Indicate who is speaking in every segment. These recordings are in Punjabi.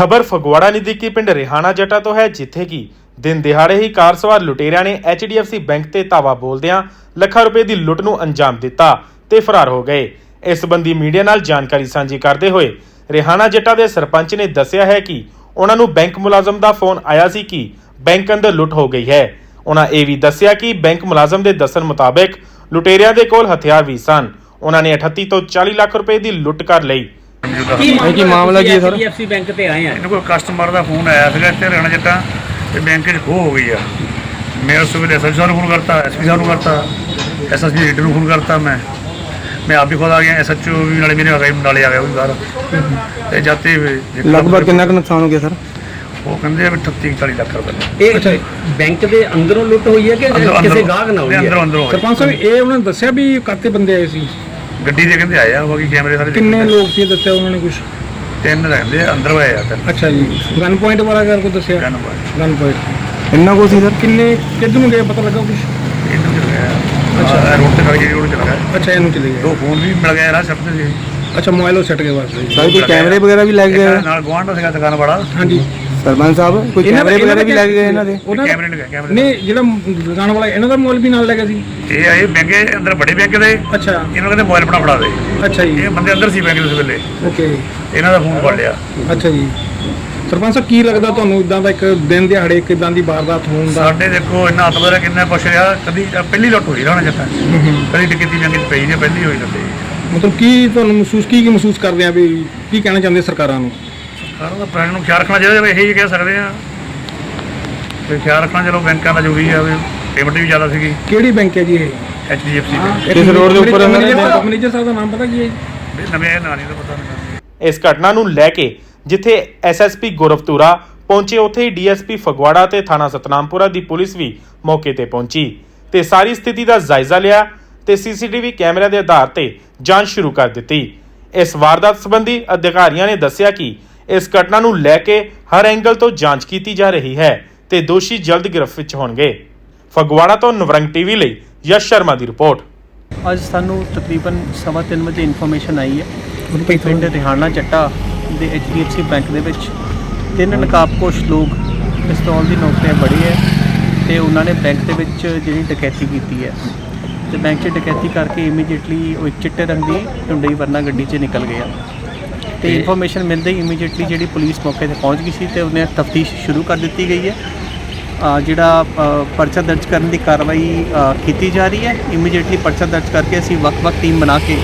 Speaker 1: ਖਬਰ ਫਗਵਾੜਾ ਨਜ਼ਦੀਕੀ ਪਿੰਡ ਰਿਹਾਣਾ ਜੱਟਾ ਤੋਂ ਹੈ, ਜਿੱਥੇ ਕਿ ਦਿਨ ਦਿਹਾੜੇ ਹੀ ਕਾਰ ਸਵਾਰ ਲੁਟੇਰਿਆਂ ਨੇ HDFC ਬੈਂਕ ਤੇ ਧਾਵਾ ਬੋਲਦਿਆਂ ਲੱਖਾਂ ਰੁਪਏ ਦੀ ਲੁੱਟ ਨੂੰ ਅੰਜਾਮ ਦਿੱਤਾ ਤੇ ਫਰਾਰ ਹੋ ਗਏ। ਇਸ ਸੰਬੰਧੀ ਮੀਡੀਆ ਨਾਲ ਜਾਣਕਾਰੀ ਸਾਂਝੀ ਕਰਦੇ ਹੋਏ ਰਿਹਾਣਾ ਜੱਟਾ ਦੇ ਸਰਪੰਚ ਨੇ ਦੱਸਿਆ ਹੈ ਕਿ ਉਹਨਾਂ ਨੂੰ ਬੈਂਕ ਮੁਲਾਜ਼ਮ ਦਾ ਫੋਨ ਆਇਆ ਸੀ ਕਿ ਬੈਂਕ ਅੰਦਰ ਲੁੱਟ ਹੋ ਗਈ ਹੈ। ਉਹਨਾਂ ਇਹ ਵੀ ਦੱਸਿਆ ਕਿ ਬੈਂਕ ਮੁਲਾਜ਼ਮ ਦੇ ਦੱਸਣ ਮੁਤਾਬਕ ਲੁਟੇਰਿਆਂ ਦੇ ਕੋਲ ਹਥਿਆਰ ਵੀ ਸਨ। ਉਹਨਾਂ ਨੇ 38 ਤੋਂ 40 ਲੱਖ ਰੁਪਏ ਦੀ ਲੁੱਟ ਕਰ ਲਈ
Speaker 2: ਇਹ ਕੀ ਮਾਮਲਾ ਕੀ ਹੈ ਸਰ?
Speaker 3: ਐਫਸੀ ਬੈਂਕ ਤੇ ਆਏ ਆ?
Speaker 4: ਇਹਨੂੰ ਕੋਈ ਕਸਟਮਰ ਦਾ ਫੋਨ ਆਇਆ ਸੀਗਾ ਇੱਥੇ ਰਹਿਣਾ ਜੱਟਾਂ ਤੇ ਬੈਂਕ 'ਚ ਖੋਹ ਹੋ ਗਈ ਆ। ਮੈਂ ਉਸ ਵੇਲੇ ਐਸਐਸਪੀ ਨੂੰ ਫੋਨ ਕਰਤਾ ਐਸਪੀ ਸਾਹਿਬ ਨੂੰ ਕਰਤਾ ਐਸਐਸਪੀ ਲੀਡਰ ਨੂੰ ਫੋਨ ਕਰਤਾ ਮੈਂ। ਮੈਂ ਆਪ ਵੀ ਖੁਦ ਆ ਗਿਆ ਐਸਐਚਓ ਵੀ ਨਾਲੇ ਮੇਰੇ ਆ ਗਏ ਨਾਲੇ ਆ ਗਿਆ ਉਹ ਵੀ ਬਾਹਰ। ਤੇ ਜਾਤੇ
Speaker 2: ਲਗਭਗ ਕਿੰਨਾ ਕੁ ਨੁਕਸਾਨ ਹੋ ਗਿਆ ਸਰ?
Speaker 4: ਉਹ ਕਹਿੰਦੇ ਆ ਵੀ 38 40 ਲੱਖ ਰੁਪਏ।
Speaker 3: ਇਹ ਬੈਂਕ ਦੇ ਅੰਦਰੋਂ ਲੁੱਟ ਹੋਈ ਹੈ ਕਿ
Speaker 4: ਅੰਦਰੋਂ-
Speaker 3: ਕਿਸੇ
Speaker 4: ਅੰਦਰੋਂ-
Speaker 3: ਗਾਹਕ ਨਾਲ ਹੋਈ
Speaker 4: ਅੰਦਰੋਂ
Speaker 3: ਹੈ?
Speaker 4: ਅੰਦਰੋਂ।
Speaker 5: ਸਰਪੰਚ ਸਾਹਿਬ ਇਹ ਉਹਨਾਂ ਨੇ ਦੱਸਿਆ ਵੀ ਕਾਤੇ ਬੰਦੇ ਆਏ ਸੀ?
Speaker 4: ਗੱਡੀ ਦੇ ਕਹਿੰਦੇ ਆਇਆ ਬਾਕੀ ਕੈਮਰੇ ਸਾਰੇ
Speaker 5: ਕਿੰਨੇ
Speaker 4: ਦੇਖੇ।
Speaker 5: ਲੋਕ ਸੀ ਦੱਸਿਆ ਉਹਨਾਂ ਨੇ ਕੁਝ
Speaker 4: ਤਿੰਨ ਰਹਿੰਦੇ ਆ, ਅੰਦਰ ਆਏ ਆ ਤਿੰਨ।
Speaker 5: ਅੱਛਾ ਜੀ। ਗਨ ਪੁਆਇੰਟ ਵਾਲਾ ਗੱਲ ਕੋ ਦੱਸਿਆ?
Speaker 4: ਤਿੰਨ ਬਾਏ
Speaker 5: ਗਨ ਪੁਆਇੰਟ
Speaker 2: ਇੰਨਾ ਕੁ ਸੀ ਸਰ?
Speaker 5: ਕਿੰਨੇ ਕਿੱਧਰ ਨੂੰ ਗਏ ਪਤਾ ਲੱਗਾ ਕੁਝ
Speaker 4: ਇਹਨੂੰ ਚਲ ਗਿਆ। ਅੱਛਾ। ਰੋਡ ਤੇ ਖੜੀ ਜਿਹੜੀ ਰੋਡ ਚਲ ਗਿਆ।
Speaker 5: ਅੱਛਾ ਇਹਨੂੰ ਚਲੇ ਗਏ
Speaker 4: ਦੋ ਫੋਨ ਵੀ ਮਿਲ ਗਏ ਰਾਹ ਸੱਟ ਤੇ ਸੀ।
Speaker 5: ਅੱਛਾ ਮੋਬਾਈਲ ਉਹ ਸੱਟ ਗਏ ਵਾਸਤੇ
Speaker 2: ਸਰ ਕੋਈ ਕੈਮਰੇ ਵਗੈਰਾ ਵੀ ਲੱਗ ਗਏ
Speaker 4: ਨਾਲ ਗਵਾਂਢ ਦਾ ਸੀਗਾ ਦੁਕਾਨ ਵਾਲਾ।
Speaker 5: ਹਾਂਜੀ।
Speaker 2: ਸਰਪੰਚ ਸਾਹਿਬ ਕੋਈ
Speaker 5: ਇਹਨਾਂ ਦਾ-
Speaker 2: ਕੈਮਰੇ ਵਗੈਰਾ ਵੀ ਲੱਗ ਗਏ ਇਹਨਾਂ ਦੇ?
Speaker 5: ਉਹਨਾਂ ਦਾ-
Speaker 4: ਕੈਮਰੇ ਗਏ ਕੈਮਰੇ
Speaker 5: ਨਹੀਂ ਜਿਹੜਾ ਦੁਕਾਨ ਵਾਲਾ ਇਹਨਾਂ ਦਾ ਮੋਬਾਈਲ ਵੀ ਨਾਲ ਲੈ ਗਿਆ ਸੀ?
Speaker 4: ਇਹ ਆਏ ਬੈਂਕ ਦੇ ਅੰਦਰ ਬੜੇ ਬੈਂਕ ਦੇ।
Speaker 5: ਅੱਛਾ।
Speaker 4: ਇਹਨਾਂ ਕਹਿੰਦੇ ਮੋਬਾਈਲ ਆਪਣਾ ਫੜਾ ਦੇ।
Speaker 5: ਅੱਛਾ ਜੀ।
Speaker 4: ਇਹ ਬੰਦੇ ਅੰਦਰ ਸੀ ਬੈਂਕ ਦੇ ਉਸ ਵੇਲੇ।
Speaker 5: ਓਕੇ।
Speaker 4: ਇਹਨਾਂ ਦਾ ਫੋਨ ਫੜ ਲਿਆ।
Speaker 5: ਅੱਛਾ ਜੀ। ਸਰਪੰਚ ਸਾਹਿਬ ਕੀ ਲੱਗਦਾ ਤੁਹਾਨੂੰ ਇਦਾਂ ਦਾ ਇੱਕ ਦਿਨ ਦਿਹਾੜੇ ਇੱਕ ਇਦਾਂ ਦੀ ਵਾਰਦਾਤ ਹੋਣ ਦਾ?
Speaker 4: ਸਾਡੇ ਦੇਖੋ ਇੰਨਾ ਹੱਥ ਕਿੰਨਾ ਕੁਛ ਰਿਹਾ। ਕਦੀ ਪਹਿਲੀ ਲੁੱਟ ਹੋਈ ਰਹਿਣਾ ਜੱਟਾਂ ਕਦੀ ਟਿਕਤੀ ਬੈਂਕ ਚ ਪਈ ਨੇ ਪਹਿਲੀ ਹੋਈ ਲੱਤੇ
Speaker 5: ਮਤਲਬ ਕੀ ਤੁਹਾਨੂੰ ਮਹਿਸੂਸ ਕੀ ਕੀ ਮਹਿਸੂਸ ਕਰਦੇ ਆ ਵੀ ਕੀ ਕਹਿਣਾ ਚਾਹੁੰਦੇ ਸਰਕਾਰਾਂ ਨੂੰ?
Speaker 4: ਸਾਰਾ ਦਾ ਪ੍ਰਾਣ ਨੂੰ ਖਿਆਲ ਰੱਖਣਾ ਚਾਹੀਦਾ ਵੀ ਇਹੀ ਹੀ ਕਹਿ ਸਕਦੇ ਆ ਵੀ ਖਿਆਲ ਰੱਖਣਾ ਚਲੋ ਬੈਂਕਾਂ ਦਾ ਜ਼ਰੂਰੀ ਆ ਵੀ ਪੇਮੈਂਟ ਵੀ ਜ਼ਿਆਦਾ ਸੀਗੀ।
Speaker 5: ਕਿਹੜੀ ਬੈਂਕ ਹੈ ਜੀ ਇਹ?
Speaker 4: ਐਚਡੀਐਫਸੀ ਦੇ
Speaker 2: ਕਿਸ road ਦੇ ਉੱਪਰ
Speaker 5: ਮੈਨੇਜਰ ਸਾਹਿਬ ਦਾ ਨਾਮ ਪਤਾ ਕੀ ਹੈ ਜੀ?
Speaker 4: ਨਵੇਂ ਨਾਂ ਨਹੀਂ ਤਾਂ ਪਤਾ ਨਹੀਂ।
Speaker 1: ਇਸ ਘਟਨਾ ਨੂੰ ਲੈ ਕੇ ਜਿੱਥੇ ਐਸਐਸਪੀ ਗੁਰਵਤੂਰਾ ਪਹੁੰਚੇ ਉੱਥੇ ਹੀ ਡੀਐਸਪੀ ਫਗਵਾੜਾ ਤੇ ਥਾਣਾ ਸਤਨਾਮਪੁਰਾ ਦੀ ਪੁਲਿਸ ਵੀ ਮੌਕੇ ਤੇ ਪਹੁੰਚੀ ਤੇ ਸਾਰੀ ਸਥਿਤੀ ਦਾ ਜਾਇਜ਼ਾ ਲਿਆ ਤੇ ਸੀਸੀਟੀਵੀ ਕੈਮਰਿਆਂ ਦੇ ਆਧਾਰ ਤੇ ਜਾਂਚ ਸ਼ੁਰੂ ਕਰ ਦਿੱਤੀ। ਇਸ ਵਾਰਦਾਤ ਸੰਬੰਧੀ ਅਧਿਕਾਰੀਆਂ ਨੇ ਦੱਸਿਆ ਕਿ ਇਸ ਘਟਨਾ ਨੂੰ ਲੈ ਕੇ ਹਰ ਐਂਗਲ ਤੋਂ ਜਾਂਚ ਕੀਤੀ ਜਾ ਰਹੀ ਹੈ ਤੇ ਦੋਸ਼ੀ ਜਲਦ ਗ੍ਰਿਫਤ ਵਿੱਚ ਹੋਣਗੇ। ਫਗਵਾੜਾ ਤੋਂ ਨਵਰੰਗ ਟੀਵੀ ਲਈ ਯਸ਼ ਸ਼ਰਮਾ ਦੀ ਰਿਪੋਰਟ।
Speaker 6: ਅੱਜ ਸਾਨੂੰ ਤਕਰੀਬਨ ਸਵਾ ਤਿੰਨ ਵਜੇ ਇਨਫੋਰਮੇਸ਼ਨ ਆਈ ਹੈ। ਕਿ ਪਿੰਡ ਰਿਹਾਨਾ ਚੱਟਾ ਦੇ HDFC ਬੈਂਕ ਦੇ ਵਿੱਚ। ਤਿੰਨ ਨਕਾਬਪੋਸ਼ ਲੋਕ ਪਿਸਤੌਲ ਦੀ ਨੋਕ ਤੇ ਬੜੇ ਹੈ ਤੇ ਉਹਨਾਂ ਨੇ ਬੈਂਕ ਦੇ ਵਿੱਚ ਜਿਹੜੀ ਡਕੈਤੀ ਕੀਤੀ ਹੈ। ਤੇ ਬੈਂਕ 'ਚ ਡਕੈਤੀ ਕਰਕੇ ਇਮੀਡੀਏਟਲੀ ਉਹ ਇੱਕ ਚਿੱਟੇ ਰੰਗ ਦੀ ਟੁੰਡਈ ਵਰਨਾ ਗੱਡੀ 'ਚ ਨਿਕਲ ਗਿਆ ਤੇ ਇਨਫੋਰਮੇਸ਼ਨ ਮਿਲਦੇ ਹੀ ਇਮੀਡੀਏਟਲੀ ਜਿਹੜੀ ਪੁਲਿਸ ਮੌਕੇ ਤੇ ਪਹੁੰਚ ਗਈ ਸੀ ਤੇ ਉਹਨੇ ਤਫਤੀਸ਼ ਸ਼ੁਰੂ ਕਰ ਦਿੱਤੀ ਗਈ ਹੈ। ਜਿਹੜਾ ਪਰਚਾ ਦਰਜ ਕਰਨ ਦੀ ਕਾਰਵਾਈ ਕੀਤੀ ਜਾ ਰਹੀ ਹੈ। ਇਮੀਡੀਏਟਲੀ ਪਰਚਾ ਦਰਜ ਕਰਕੇ ਅਸੀਂ ਵੱਖ-ਵੱਖ ਟੀਮ ਬਣਾ ਕੇ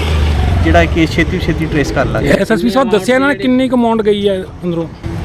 Speaker 6: ਜਿਹੜਾ ਕੇਸ ਛੇਤੀ ਛੇਤੀ ਟ੍ਰੇਸ ਕਰ ਲਾਂਗੇ।
Speaker 5: ਐਸਐਸਪੀ ਸਾਹਿਬ ਦੱਸਿਆ ਇਹਨਾਂ ਨੇ ਕਿੰਨੀ ਕੁ amount ਗਈ ਹੈ ਅੰਦਰੋਂ?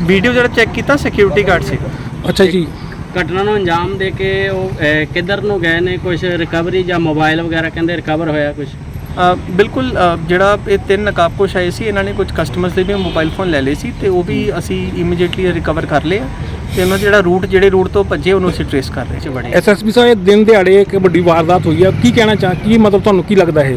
Speaker 6: ਵੀਡੀਓ ਜਿਹੜਾ ਚੈੱਕ ਕੀਤਾ ਸਿਕਿਉਰਿਟੀ ਗਾਰਡ ਸੀਗਾ
Speaker 5: ਅੱਛਾ ਜੀ।
Speaker 3: ਘਟਨਾ ਨੂੰ ਅੰਜਾਮ ਦੇ ਕੇ ਉਹ ਅਹ, ਕਿੱਧਰ ਨੂੰ ਗਏ ਨੇ? ਕੁਝ ਰਿਕਵਰੀ ਜਾਂ ਮੋਬਾਈਲ ਵਗੈਰਾ ਕਹਿੰਦੇ ਰਿਕਵਰ ਹੋਇਆ ਕੁਝ
Speaker 6: ਅ, ਬਿਲਕੁਲ ਅ, ਜਿਹੜਾ ਇਹ ਤਿੰਨ ਨਕਾਬਪੋਸ਼ ਆਏ ਸੀ ਇਹਨਾਂ ਨੇ ਕੁਝ ਕਸਟਮਰਸ ਦੇ ਵੀ ਮੋਬਾਈਲ ਫੋਨ ਲੈ ਲਏ ਸੀ ਤੇ ਉਹ ਵੀ ਅਸੀਂ ਇਮੀਡੀਏਟਲੀ ਰਿਕਵਰ ਕਰ ਲਏ ਆ ਤੇ ਉਹਨਾਂ ਦਾ ਜਿਹੜਾ ਰੂਟ ਜਿਹੜੇ ਰੂਟ ਤੋਂ ਭੱਜੇ ਉਹਨੂੰ ਅਸੀਂ ਟ੍ਰੇਸ ਕਰ ਰਹੇ ਸੀ। ਬੜੇ।
Speaker 5: ਐਸਐਸਪੀ ਸਾਹਿਬ ਇਹ ਦਿਨ ਦਿਹਾੜੇ ਇੱਕ ਵੱਡੀ ਵਾਰਦਾਤ ਹੋਈ ਹੈ ਕੀ ਕਹਿਣਾ ਚਾਹ ਕੀ ਮਤਲਬ ਤੁਹਾਨੂੰ ਕੀ ਲੱਗਦਾ ਹੈ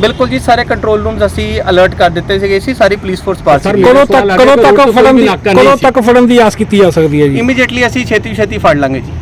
Speaker 6: ਬਿਲਕੁਲ ਜੀ ਸਾਰੇ ਕੰਟਰੋਲ ਰੂਮਸ ਅਸੀਂ ਅਲਰਟ ਕਰ ਦਿੱਤੇ ਸੀਗੇ ਸੀ ਸਾਰੀ ਪੁਲਿਸ ਫੋਰਸ ਪਾਸ ਸੀ
Speaker 5: ਕਦੋਂ ਤੱਕ ਕਦੋਂ ਤੱਕ ਫੜਨ ਦੀ ਕਦੋਂ। ਤੱਕ ਫੜਨ ਦੀ ਆਸ ਕੀਤੀ ਜਾ ਸਕਦੀ ਹੈ ਜੀ?
Speaker 6: ਇਮੀਡੀਏਟਲੀ ਅਸੀਂ ਛੇਤੀ ਛੇਤੀ ਫੜ ਲਾਂਗੇ ਜੀ।